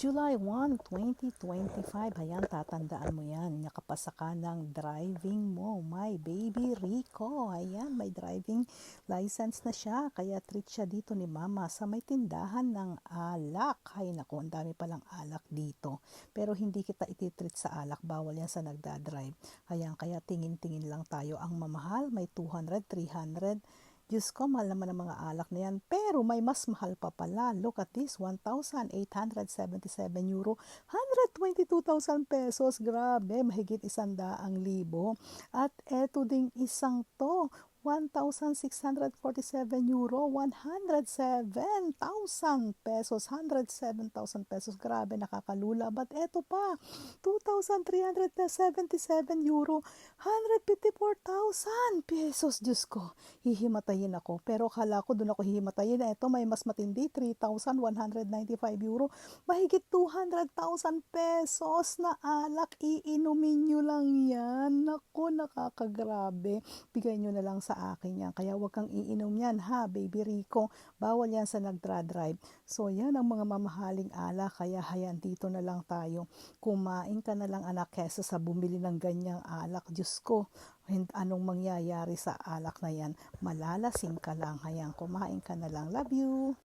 July 1, 2025. Ayan, tatandaan mo yan. Nakapasa ka ng driving mo. My baby Rico. Ayan, may driving license na siya. Kaya treat siya dito ni mama sa may tindahan ng alak. Ay naku, ang dami palang alak dito. Pero hindi kita ititreat sa alak. Bawal yan sa nagdadrive. Ayan, kaya tingin-tingin lang tayo. Ang mamahal, may 200, 300. Diyos ko, mahal naman ang mga alak na yan. Pero may mas mahal pa pala. Look at this, 1,877 euro. 122,000 pesos. Grabe, mahigit isandaang libo. At eto ding isang to, 1,647 euro, 107,000 pesos, 107,000 pesos. Grabe, nakakalula. But eto pa, 2,377 euro, 154,000 pesos. Diyos ko, hihimatayin ako. Pero kala ko doon ako hihimatayin. Eto, may mas matindi, 3,195 euro, mahigit 200,000 pesos na alak. Iinumin nyo lang yan. Naku, nakakagrabe. Bigay nyo na lang sa akin yan. Kaya wag kang iinom yan ha, baby Rico. Bawal yan sa nagdra-drive. So yan ang mga mamahaling ala. Kaya hayan dito na lang tayo. Kumain ka na lang anak kesa sa bumili ng ganyang alak. Diyos ko, anong mangyayari sa alak na yan? Malalasing ka lang. Hayan, kumain ka na lang. Love you.